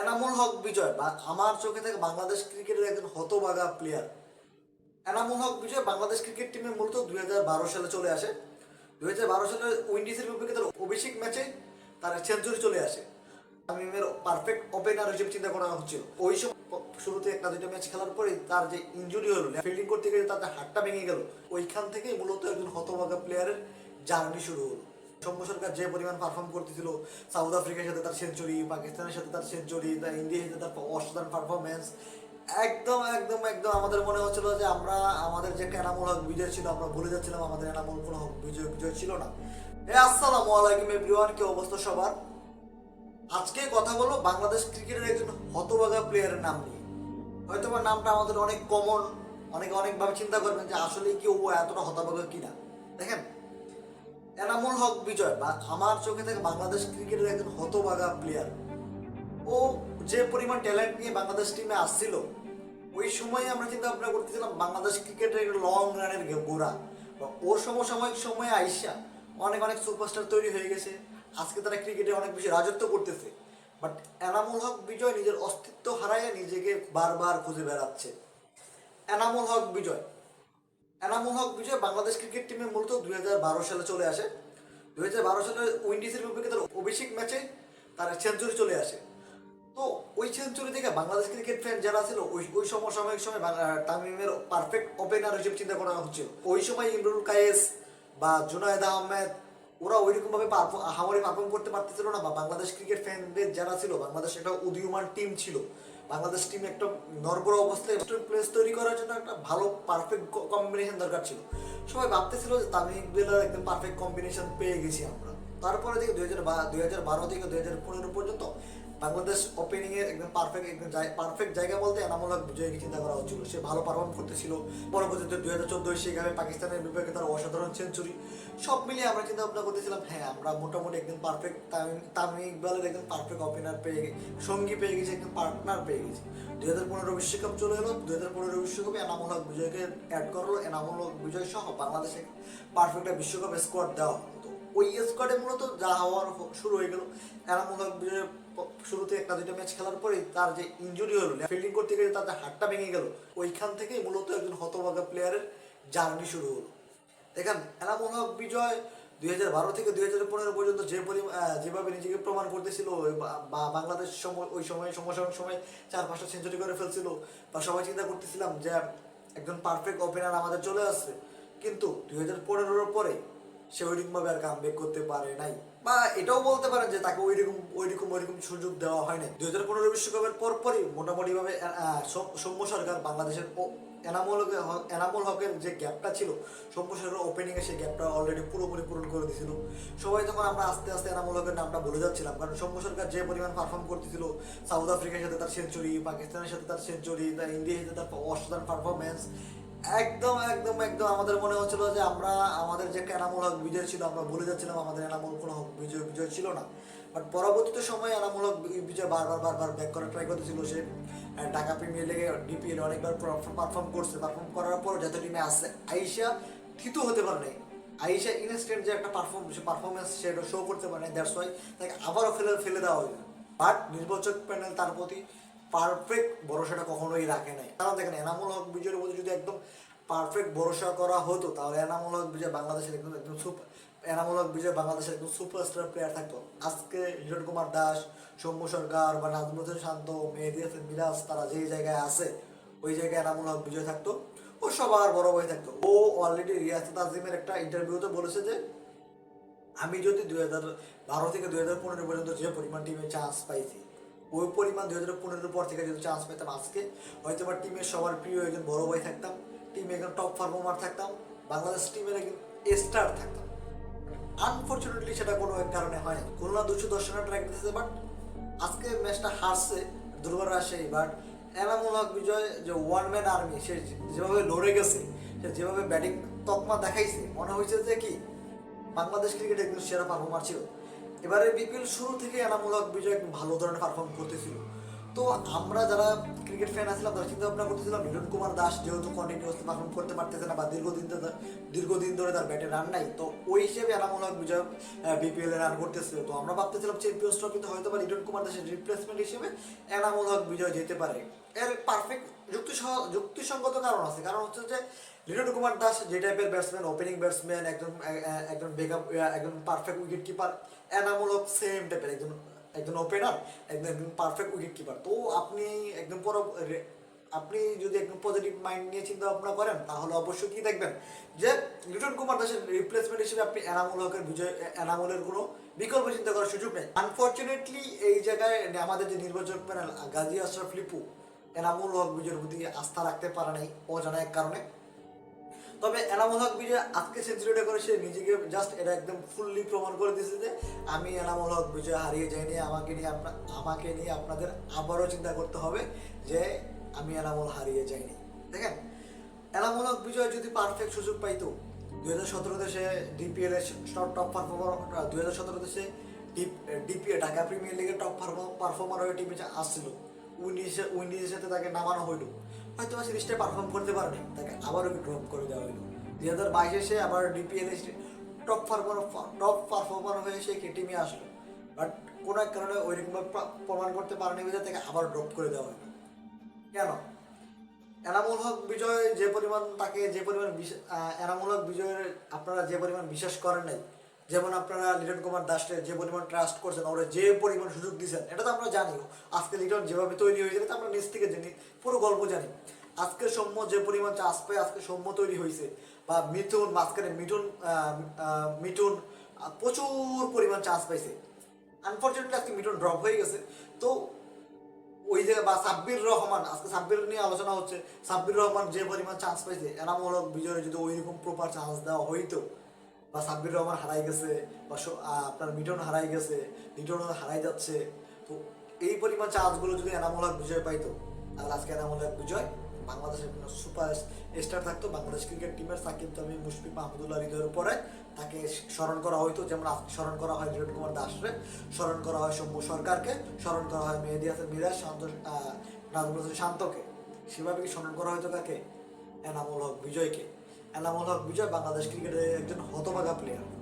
এনামুল হক বিজয়, বা আমার চোখে থেকে বাংলাদেশ ক্রিকেটের একজন হতবাগা প্লেয়ার এনামুল হক বিজয় বাংলাদেশ ক্রিকেট টিমে মূলত দুই হাজার বারো সালে চলে আসে। দুই হাজার বারো সালে উইন্ডিজের বিপক্ষে তার অভিষেক ম্যাচে তার সেঞ্চুরি চলে আসে। তামিমের পারফেক্ট ওপেনার হিসেবে চিন্তা করা হচ্ছিল। ওই সময় শুরুতে একটা দুইটা ম্যাচ খেলার পরে তার যে ইঞ্জুরি হলো ফিল্ডিং করতে গিয়ে তার হাতটা ভেঙে গেল। ওইখান থেকেই মূলত একজন হতভাগা প্লেয়ারের জার্নি শুরু হলো। সৌম্য সরকার যে পরিমাণ পারফর্ম করতেছিল সাউথ আফ্রিকার সাথে তার সেঞ্চুরি পাকিস্তানের সাথে তার সেঞ্চুরি তার ইন্ডিয়ার সাথে তার অসাধারণ পারফরমেন্স একদম একদম একদম আমাদের মনে হচ্ছিল যে আমরা, আমাদের যে এনামুল হক বিজয় ছিল, আমরা ভুলে যাচ্ছিলাম আমাদের এনামুল কোনো হক বিজয় বিজয় ছিল না। এ, আসসালামু আলাইকুম এভরিওয়ান কি অবস্থা সবার? আজকে কথা বলব বাংলাদেশ ক্রিকেটের একজন হতভাগা প্লেয়ারের নাম নিয়ে। হয়তো বা নামটা আমাদের অনেক কমন অনেকে অনেকভাবে চিন্তা করবেন যে আসলে কি ও এতটা হতভাগা কিনা। দেখেন এনামুল হক বিজয়। বা আমার চোখে থেকে বাংলাদেশ ক্রিকেটের একজন হতভাগা প্লেয়ার ও যে পরিমাণ ট্যালেন্ট নিয়ে বাংলাদেশ টিমে আসছিল, ওই সময় আমরা চিন্তা ভাবনা করতেছিলাম বাংলাদেশ ক্রিকেটের একটা লং রানের গোড়া। বা ওর সমসাময়িক সময়ে আইসা অনেক অনেক সুপারস্টার তৈরি হয়ে গেছে। আজকে তারা ক্রিকেটে অনেক বেশি রাজত্ব করতেছে। বাট এনামুল হক বিজয় নিজের অস্তিত্ব হারাইয়া নিজেকে বারবার খুঁজে বেড়াচ্ছে। এনামুল হক বিজয়। এনামুল হক বিজয় বাংলাদেশ ক্রিকেট টিমে মূলত দু হাজার বারো সালে চলে আসে। দু হাজার বারো সালে উইন্ডিজের বিপক্ষে তার অভিষেক ম্যাচে তার সেঞ্চুরি চলে আসে। তো ওই সেঞ্চুরি থেকে বাংলাদেশ ক্রিকেট ফ্যান যারা ছিল, ওই ওই সমসাময়িক সময় তামিমের পারফেক্ট ওপেনার হিসেবে চিন্তা করা হচ্ছিল। ওই সময় ইমরুল কায়েস বা জুনায়দ আহমেদ, ওরা ওইরকম ভাবে হাওয়ারে পারফর্ম করতে পারতেছিল না বা বাংলাদেশ ক্রিকেট ফ্যানদের যারা ছিল, বাংলাদেশ একটা উদীয়মান টিম ছিল। বাংলাদেশ টিম একটা নরবর অবস্থায় প্লেস তৈরি করার জন্য একটা ভালো পারফেক্ট কম্বিনেশন দরকার ছিল। সবাই ভাবতেছিল যে তামিম বেলার একদম পারফেক্ট কম্বিনেশন পেয়ে গেছি আমরা। তারপরে থেকে দুই হাজার দুই হাজার বারো থেকে দুই হাজার পনেরো পর্যন্ত বাংলাদেশ ওপেনিং এর একদম পারফেক্ট একদম পারফেক্ট জায়গা বলতে এনামুল হক চিন্তা করা হচ্ছিল সে ভালো পারফর্ম করতেছিল। পরবর্তীতে দুই হাজার চোদ্দোয় সেখানে পাকিস্তানের বিপক্ষে তার অসাধারণ সেঞ্চুরি সব মিলিয়ে আমরা চিন্তা ভাবনা করতেছিলাম হ্যাঁ আমরা মোটামুটি একদম পারফেক্ট তামিম ইকবালের একদম পারফেক্ট ওপেনার পেয়ে গে- সঙ্গী পেয়ে গেছি, একদম পার্টনার পেয়ে গেছি। দুই হাজার পনেরো বিশ্বকাপ চলে এলো, দুই হাজার পনেরো বিশ্বকাপে এনামুল বিজয়কে অ্যাড করল, এনামুল বিজয় সহ বাংলাদেশে পারফেক্ট বিশ্বকাপ স্কোয়াড দেওয়া হতো ওই স্কোয়াডে মূলত যা হওয়ার শুরু হয়ে গেল, এনামুল হক বিজয় শুরুতে একটা দুইটা ম্যাচ খেলার পরেই তার যে ইনজুরি হলো ফিল্ডিং করতে গিয়ে তার হাতটা ভেঙে গেল, ওইখান থেকেই মূলত একজন হতভাগা প্লেয়ারের জার্নি শুরু হলো। দেখেন এনামুল হক বিজয় দুই হাজার বারো থেকে দুই হাজার পনেরো পর্যন্ত যে পরিমাণ যেভাবে নিজেকে প্রমাণ করতেছিল বা- বাংলাদেশ সময়, ওই সময় সমসাময়িক সময় চার পাঁচটা সেঞ্চুরি করে ফেলছিল, বা সবাই চিন্তা করতেছিলাম যে একজন পারফেক্ট ওপেনার আমাদের চলে আসছে। কিন্তু দুই হাজার পনেরোর পরে সে ওইরকমভাবে আর কাম করতে পারে নাই। বা এটাও বলতে পারেন যে তাকে ওইরকম ওইরকম ওইরকম সুযোগ দেওয়া হয় নাই। দুই হাজার পনেরো বিশ্বকাপের পরপরই মোটামুটিভাবে সৌম্য সরকার বাংলাদেশের এনামুল এনামুল হকের যে গ্যাপটা ছিল, সৌম্য সরকার ওপেনিংয়ে সেই গ্যাপটা অলরেডি পুরোপুরি পূরণ করে দিয়েছিল। সবাই তখন আমরা আস্তে আস্তে এনামুল হকের নামটা ভুলে যাচ্ছিলাম। কারণ সৌম্য সরকার যে পরিমাণ পারফর্ম করতেছিল সাউথ আফ্রিকার সাথে তার সেঞ্চুরি পাকিস্তানের সাথে তার সেঞ্চুরি তার ইন্ডিয়ার সাথে তার অসাধারণ পারফরমেন্স একদম একদম একদম। আমাদের মনে হচ্ছিল যে আমরা আমাদের যে এনামুল হক বিজয় ছিল, আমরা ভুলে যাচ্ছিলাম আমাদের এনামুল কোনো বিজয় বিজয় ছিল না। বাট পরবর্তীতে সময় এনামুল হক বিজয় বারবার বারবার ব্যাক করার ট্রাই করতেছিল সে ঢাকা প্রিমিয়ার লিগে ডিপিএল অনেকবার পারফর্ম করছে। পারফর্ম করার পর যত টিমে আসছে আইসা থিতু হতে পারে নাই। আইসা ইনস্ট্যান্ট যে একটা পারফর্ম পারফরমেন্স সেটা শো করতে পারে নাই দ্যাটস ওয়াই তাকে আবারও ফেলে ফেলে দেওয়া হইল বাট নির্বাচক প্যানেল তার প্রতি পারফেক্ট ভরসাটা কখনোই রাখে নাই। কারণ দেখেন, এনামুল হক বিজয়ের প্রতি যদি একদম পারফেক্ট ভরসা করা হতো, তাহলে এনামুল হক বিজয় বাংলাদেশের একদম একদম সুপার এনামুল হক বিজয় বাংলাদেশের একদম সুপারস্টার প্লেয়ার থাকতো। আজকে হিরণ কুমার দাস, সৌম্য সরকার বা নাজমুল শান্ত, মেহেদি হাসান মিরাজ তারা যেই জায়গায় আছে, ওই জায়গায় এনামুল হক বিজয় থাকতো। ও সবার বড় ভাই থাকতো। ও অলরেডি রিয়াসত আজিমের একটা ইন্টারভিউতে বলেছে যে, আমি যদি দুই হাজার বারো থেকে দুই হাজার পনেরো পর্যন্ত যে পরিমাণ টিমে চান্স পাইছি ওই পরিমাণ দুই হাজার পনেরোর পর থেকে যদি চান্স পেতাম আজকে, হয়তো বা টিমের সবার প্রিয় একজন বড় ভাই থাকতাম টিমে একজন টপ পারফর্মার থাকতাম, বাংলাদেশ টিমের একজন স্টার থাকতাম। আনফর্চুনেটলি সেটা কোনো এক কারণে হয় খুলনা দুশো দশ রান ট্র্যাক দিতেছে বাট আজকে ম্যাচটা হারছে দুর্বার রাজশাহী বাট এনামুল হক বিজয় যে ওয়ান ম্যান আর্মি সে যেভাবে লড়ে গেছে, সে যেভাবে ব্যাটিং তকমা দেখাইছে, মনে হয়েছে যে কি, বাংলাদেশ ক্রিকেট একজন সেরা পারফর্মার ছিল। এবারে বিপিএল শুরু থেকে এনামূলক বিজয় ভালো ধরনের পারফর্ম করতেছিল। তো আমরা যারা ক্রিকেট ফ্যান আছিলাম, তারা চিন্তা ভাবনা করতেছিলাম লিটন কুমার দাস যেহেতু কন্টিনিউসলি পারফর্ম করতে পারতেছে না বা দীর্ঘদিন দীর্ঘদিন ধরে তার ব্যাটে রান নাই, তো ওই হিসেবে এনামুল হক বিজয় বিপিএল এ রান করতেছিল তো আমরা ভাবতেছিলাম চ্যাম্পিয়ন্স ট্রফিতে হয়তো বা লিটন কুমার দাসের রিপ্লেসমেন্ট হিসেবে এনামুল হক বিজয় যেতে পারে। এর পারফেক্ট যুক্তি যুক্তিসঙ্গত কারণ আছে। কারণ হচ্ছে যে লিটন কুমার দাস যে টাইপের ব্যাটসম্যান ওপেনিং ব্যাটসম্যান একজন একজন বেকআপ একজন perfect wicket keeper Enamul Haque same টাইপের একজন একজন ওপেনার একজন একজন পারফেক্ট উইকেট কিপার তো আপনি একদম পর আপনি যদি একদম পজিটিভ মাইন্ড নিয়ে চিন্তা ভাবনা করেন, তাহলে অবশ্যই কি দেখবেন যে লিটন কুমার দাসের রিপ্লেসমেন্ট হিসেবে আপনি এনামুল হকের বিজয়, এনামুলের কোনো বিকল্প চিন্তা করার সুযোগ নেই। আনফর্চুনেটলি এই জায়গায় আমাদের যে নির্বাচক প্যানেল গাজী আশরাফ লিপু, এনামুল হক বিজয়ের প্রতি আস্থা রাখতে পারে নাই অজানা এক কারণে। তবে এনামুল হক বিজয় আজকে সেঞ্চুরিটা করে সে নিজেকে জাস্ট এটা একদম ফুললি প্রমাণ করে দিয়েছে যে আমি এনামুল হক বিজয় হারিয়ে যাইনি, আমাকে নিয়ে আপনার আমাকে নিয়ে আপনাদের আবারও চিন্তা করতে হবে যে আমি এনামুল হারিয়ে যাইনি। দেখেন এনামুল হক বিজয় যদি পারফেক্ট সুযোগ পাইতো দুই হাজার সতেরো দেশে ডিপিএল এর টপ পারফর্মার দুই হাজার সতেরো দেশে ডিপিএ ঢাকা প্রিমিয়ার লিগের টপ পারফর্মার হয়ে টিমে আসছিল উইন্ডিজে উইন্ডিজের সাথে তাকে নামানো হইল। হয়তো বা সিরিজটা পারফর্ম করতে পারেনি তাকে আবারও ড্রপ করে দেওয়া হইল দুই হাজার বাইশে সে আবার DPL top performer top performer হয়ে সে টিমে আসলো। বাট কোনো এক কারণে ওইরকমভাবে প্রমাণ করতে পারেনি বিধায় তাকে আবার ড্রপ করে দেওয়া হলো। কেন? এনামুল হক বিজয় যে পরিমাণ তাকে যে পরিমাণ এনামুল হক বিজয়ের আপনারা যে পরিমাণ বিশ্বাস করেন নাই যেমন আপনারা লিটন কুমার দাসকে যে পরিমাণ ট্রাস্ট করছেন, ওরা যে পরিমাণ সুযোগ দিয়েছেন এটা তো আমরা জানি। আজকে লিটন যেভাবে তৈরি হয়েছে তো আমরা নিজ থেকে জানি, পুরো গল্প জানি। আজকে সৌম্য যে পরিমাণ চাষ পায়, আজকে সৌম্য তৈরি হয়েছে। বা মিথুন, মাঝখানে মিঠুন মিঠুন প্রচুর পরিমাণ চান্স পাইছে। আনফর্চুনেটলি আজকে মিঠুন ড্রপ হয়ে গেছে। তো ওই যে বা সাব্বির রহমান, আজকে সাব্বির নিয়ে আলোচনা হচ্ছে। সাব্বির রহমান যে পরিমাণ চান্স পাইছে, এনামূলক বিজয়ে যদি ওইরকম প্রপার চান্স দেওয়া হইতো বা সাব্বির রহমান হারাই গেছে, বা আপনার মিটন হারাই গেছে লিটন হারাই যাচ্ছে। তো এই পরিমাণ চান্সগুলো যদি এনামূলক বিজয় পাইতো, তাহলে আজকে এনামূলক বিজয় বাংলাদেশের সুপার স্টার থাকতো, বাংলাদেশ ক্রিকেট টিমের সাকিব, তামিম, মুশফিক, মাহমুদুল্লাহ, হৃদয়ের উপরে তাকে স্মরণ করা হয়তো যেমন স্মরণ করা হয় লিটন কুমার দাসরে, স্মরণ করা হয় শম্ভু সরকারকে, স্মরণ করা হয় মেহেদি হাসান মিরাজ, শান্ত নাজমুল শান্তকে। সেভাবে কি স্মরণ করা হয়তো কাকে এনামুল হক বিজয়কে। এনামুল হক বিজয় বাংলাদেশ ক্রিকেটের একজন হতভাগা প্লেয়ার